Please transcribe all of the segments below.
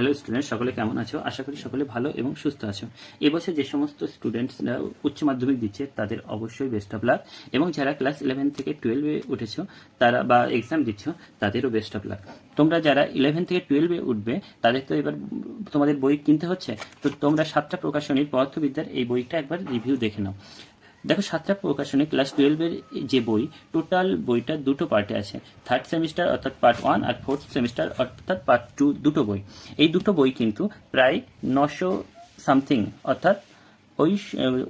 Hello student সকলে কেমন আছো? আশা করি সকলে ভালো এবং সুস্থ আছো। এবছর যে সমস্ত স্টুডেন্টসরা উচ্চ মাধ্যমিক দিচ্ছে, তাদের অবশ্যই বেস্ট অফ লাক এবং যারা ক্লাস ইলেভেন থেকে টুয়েলভে উঠেছো, তারা বা এক্সাম দিচ্ছ, তাদেরও বেস্ট অফ লাক তোমরা যারা ইলেভেন থেকে টুয়েলভে উঠবে, তাদের তো এবার তোমাদের বই কিনতে হচ্ছে, তো তোমরা সাতটা প্রকাশনীর পদার্থবিদ্যার এই বইটা একবার রিভিউ দেখে নাও। দেখো সাতটা প্রকাশনে ক্লাস টুয়েলভের যে বই টোটাল বইটা দুটো পার্টে আছে। থার্ড সেমিস্টার অর্থাৎ পার্ট ওয়ান আর ফোর্থ সেমিস্টার অর্থাৎ পার্ট টু দুটো বই। এই দুটো বই কিন্তু প্রায় নশো সামথিং অর্থাৎ ওই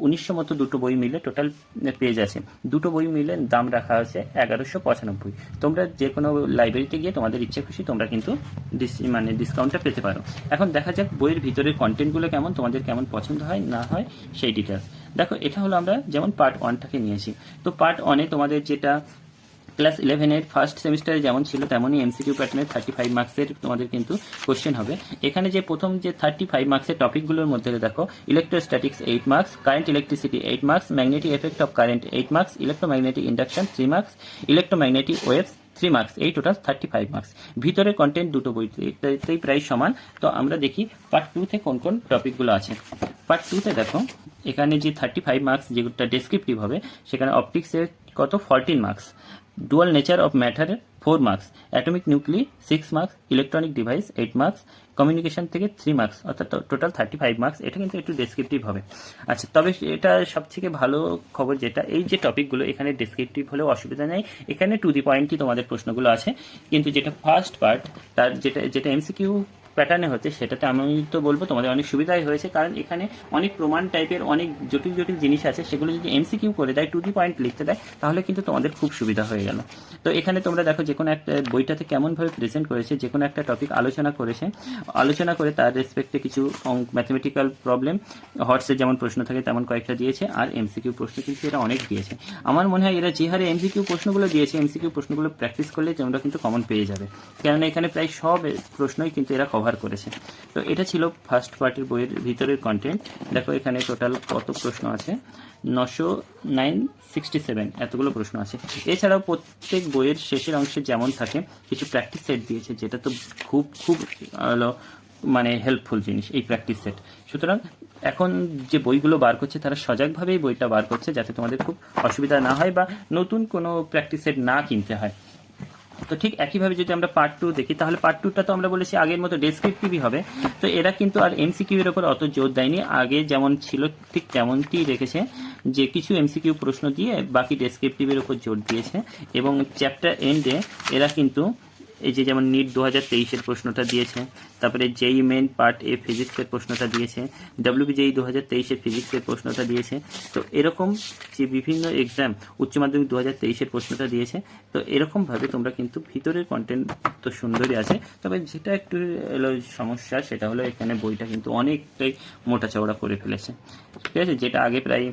উনিশশো মতো দুটো বই মিলে টোটাল পেজ আছে দুটো বই মিলে দাম রাখা আছে এগারোশো পঁচানব্বই। তোমরা যে কোনো লাইব্রেরিতে গিয়ে তোমাদের ইচ্ছে খুশি তোমরা কিন্তু মানে ডিসকাউন্টটা পেতে পারো। এখন দেখা যাক বইয়ের ভিতরের কন্টেন্টগুলো কেমন, তোমাদের কেমন পছন্দ হয়, না হয়, সেই ডিটেলস দেখো, এটা হলো আমরা যেমন পার্ট ওয়ানটাকে নিয়েছি। তো পার্ট ওয়ানে তোমাদের যেটা ক্লাস ইলেভেনের ফার্স্ট সেমিস্টারে যেমন ছিল, তেমনই এমসিকিউ প্যাটার্নের থার্টি ফাইভ মার্কসের তোমাদের কিন্তু কোশ্চেন হবে। এখানে যে প্রথম যে থার্টি ফাইভ মার্কসের টপিকগুলোর মধ্যে দেখো electrostatics eight marks current electricity eight marks magnetic effect of current eight marks electromagnetic induction three marks electromagnetic waves three marks এই টোটাল থার্টি ফাইভ মার্কস ভিতরে কন্টেন্ট দুটো বইতেই প্রায় সমান। তো আমরা দেখি পার্ট টুতে কোন কোন টপিকগুলো আছে। পার্ট টুতে দেখো এখানে যে থার্টি ফাইভ মার্কস যেটা ডেসক্রিপটিভ হবে, সেখানে অপটিক্সের কত? Fourteen marks dual nature of ম্যাটারের four marks atomic nuclei six marks electronic device eight marks communication থেকে থ্রি মার্কস অর্থাৎ টোটাল থার্টি ফাইভ মার্কস এটা কিন্তু একটু ডেসক্রিপটিভ হবে। আচ্ছা তবে এটা সবথেকে ভালো খবর যেটা, এই যে টপিকগুলো এখানে ডেসক্রিপটিভ হলেও অসুবিধা নেই। এখানে টু দি পয়েন্টই তোমাদের প্রশ্নগুলো আছে। কিন্তু যেটা ফার্স্ট পার্ট তার যেটা যেটা এমসিকিউ প্যাটার্নে হচ্ছে, সেটাতে আমি তো বলব তোমাদের অনেক সুবিধাই হয়েছে, কারণ এখানে অনেক প্রমাণ টাইপের অনেক জটিল জটিল জিনিস আছে, সেগুলো যদি এমসিকিউ করে দেয় টু দি পয়েন্ট লিখতে দেয়, তাহলে কিন্তু তোমাদের খুব সুবিধা হয়ে গেল। তো এখানে তোমরা দেখো যে কোনো একটা বইটাতে কেমনভাবে প্রেজেন্ট করেছে, যে কোনো একটা টপিক আলোচনা করেছে, আলোচনা করে তার রেসপেক্টে কিছু ম্যাথমেটিক্যাল প্রবলেম হর্সের যেমন প্রশ্ন থাকে তেমন কয়েকটা দিয়েছে, আর এমসিকিউ প্রশ্ন কিন্তু এরা অনেক দিয়েছে। আমার মনে হয় এরা যে হারে এমসিকিউ প্রশ্নগুলো দিয়েছে এমসিকিউ প্রশ্নগুলো প্র্যাকটিস করলে তোমরা কিন্তু কমন পেয়ে যাবে। কেননা এখানে প্রায় সব প্রশ্নই কিন্তু এরা কভার করেছে। তো এটা ছিল ফার্স্ট পার্টির বইয়ের ভিতরের কন্টেন্ট দেখো এখানে টোটাল কত প্রশ্ন আছে? নশো নাইন সিক্সটি সেভেন এতগুলো প্রশ্ন আছে। এছাড়াও প্রত্যেক বইয়ের শেষের অংশে যেমন থাকে, কিছু প্র্যাকটিস সেট দিয়েছে, যেটা তো খুব খুব মানে হেল্পফুল জিনিস, এই প্র্যাকটিস সেট সুতরাং এখন যে বইগুলো বার করছে, তারা সজাগভাবেই বইটা বার করছে, যাতে তোমাদের খুব অসুবিধা না হয় বা নতুন কোনো প্র্যাকটিস সেট না কিনতে হয়। তো ঠিক একইভাবে যদি আমরা পার্ট টু দেখি, তাহলে পার্ট টুটা তো আমরা বলেছি আগের মতো ডেসক্রিপটিভই হবে। তো এরা কিন্তু আর এমসিকিউ এর উপর অত জোর দেয়নি। আগে যেমন ছিল, ঠিক তেমনটি রেখেছে যে কিছু এমসিকিউ প্রশ্ন দিয়ে বাকি ডেসক্রিপটিভের উপর জোর দিয়েছে এবং চ্যাপ্টার এন্ডে এরা কিন্তু এই যে যেমন নিট দু হাজার তেইশের প্রশ্নটা দিয়েছে, তারপরে যেই মেন পার্ট এ ফিজিক্সের প্রশ্নটা দিয়েছে ডাব্লিউবিজেই দু হাজার তেইশের ফিজিক্সের প্রশ্নটা দিয়েছে। তো এরকম যে বিভিন্ন এক্সাম উচ্চ মাধ্যমিক দু হাজার তেইশের প্রশ্নটা দিয়েছে, তো এরকমভাবে তোমরা কিন্তু ভিতরের কন্টেন্ট তো সুন্দরই আছে, তবে যেটা একটু সমস্যা সেটা হলো এখানে বইটা কিন্তু অনেকটাই মোটা চওড়া করে ফেলেছে। ঠিক আছে, যেটা আগে প্রায়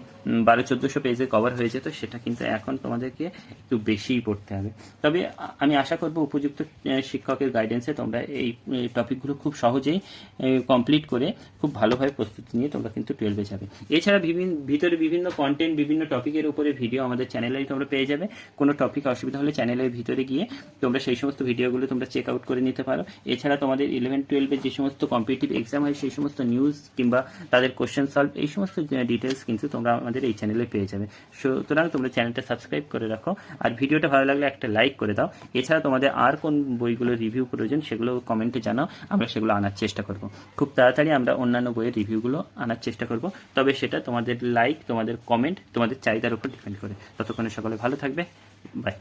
বারো চোদ্দোশো পেজে কভার হয়েছে, তো সেটা কিন্তু এখন তোমাদেরকে একটু বেশিই পড়তে হবে। তবে আমি আশা করব উপযুক্ত শিক্ষকের গাইডেন্সে তোমরা এই টপিকগুলো খুব সহজেই কমপ্লিট করে খুব ভালোভাবে প্রস্তুতি নিয়ে তোমরা কিন্তু টুয়েলভে যাবে। এছাড়া বিভিন্ন ভিতরে বিভিন্ন কন্টেন্ট বিভিন্ন টপিকের উপরে ভিডিও আমাদের চ্যানেলেই তোমরা পেয়ে যাবে। কোনো টপিক অসুবিধা হলে চ্যানেলের ভিতরে গিয়ে তোমরা সেই সমস্ত ভিডিওগুলো তোমরা চেক আউট করে নিতে পারো। এছাড়া তোমাদের ইলেভেন টুয়েলভের যে সমস্ত কম্পিটিটিভ এক্সাম হয়, সেই সমস্ত নিউজ কিংবা তাদের কোশ্চেন সলভ এই সমস্ত ডিটেলস কিন্তু তোমরা আমাদের এই চ্যানেলে পেয়ে যাবে। সুতরাং তোমরা চ্যানেলটা সাবস্ক্রাইব করে রাখো। আর ভিডিওটা ভালো লাগলে একটা লাইক করে দাও। এছাড়া তোমাদের আর কোন বইগুলো রিভিউ প্রয়োজন, সেগুলো কমেন্টে জানাও, আমরা সেগুলো আনার চেষ্টা করব। খুব তাড়াতাড়ি আমরা অন্যান্য বইয়ের রিভিউগুলো আনার চেষ্টা করব। তবে সেটা তোমাদের লাইক তোমাদের কমেন্ট তোমাদের চাহিদার উপর ডিপেন্ড করে। ততক্ষণে সকলে ভালো থাকবে। বাই